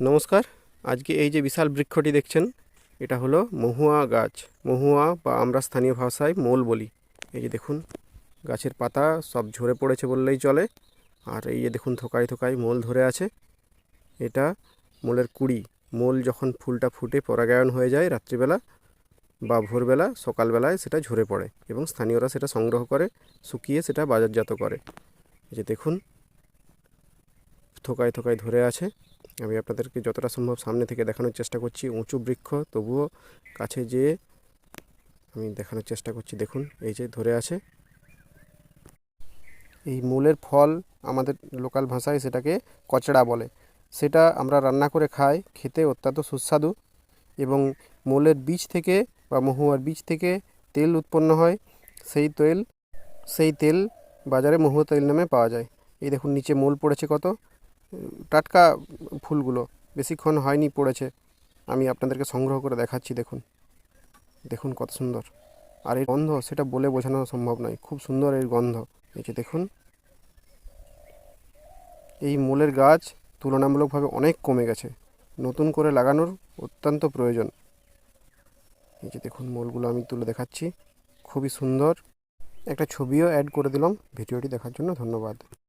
নমস্কার। আজকে এই যে বিশাল বৃক্ষটি দেখছেন, এটা হলো মহুয়া গাছ। মহুয়া বা আমরা স্থানীয় ভাষায় মোল বলি। এই যে দেখুন, গাছের পাতা সব ঝরে পড়েছে বললেই চলে। আর এই যে দেখুন, থোকায় থোকায় মোল ধরে আছে। এটা মোলের কুড়ি। মোল যখন ফুলটা ফুটে পরাগায়ন হয়ে যায় রাত্রিবেলা বা ভোরবেলা, সকালবেলায় সেটা ঝরে পড়ে এবং স্থানীয়রা সেটা সংগ্রহ করে, শুকিয়ে সেটা বাজারজাত করে। এই যে দেখুন, থোকায় থোকায় ধরে আছে। আমি আপনাদেরকে যতটা সম্ভব সামনে থেকে দেখানোর চেষ্টা করছি, উঁচু বৃক্ষ, তবুও কাছে যেয়ে আমি দেখানোর চেষ্টা করছি। দেখুন, এই যে ধরে আছে। এই মূলের ফল আমাদের লোকাল ভাষায় সেটাকে কচড়া বলে। সেটা আমরা রান্না করে খাই, খেতে অত্যন্ত সুস্বাদু এবং মূলের বীজ থেকে বা মহুয়ার বীজ থেকে তেল উৎপন্ন হয়। সেই তেল সেই তেল বাজারে মহুয়া তেল নামে পাওয়া যায়। এই দেখুন, নিচে মূল পড়েছে কত? টাটকা ফুলগুলো বেশিক্ষণ হয়নি পড়েছে। আমি আপনাদেরকে সংগ্রহ করে দেখাচ্ছি, দেখুন। দেখুন কত সুন্দর। আর এই গন্ধ, সেটা বলে বোঝানো সম্ভব নয়। খুব সুন্দর এর গন্ধ। এই যে দেখুন। এই মূলের গাছ তুলনামূলকভাবে অনেক কমে গেছে। নতুন করে লাগানোর অত্যন্ত প্রয়োজন। এই যে দেখুন, মূলগুলো আমি তুলে দেখাচ্ছি। খুবই সুন্দর। একটা ছবিও অ্যাড করে দিলাম। ভিডিওটি দেখার জন্য ধন্যবাদ।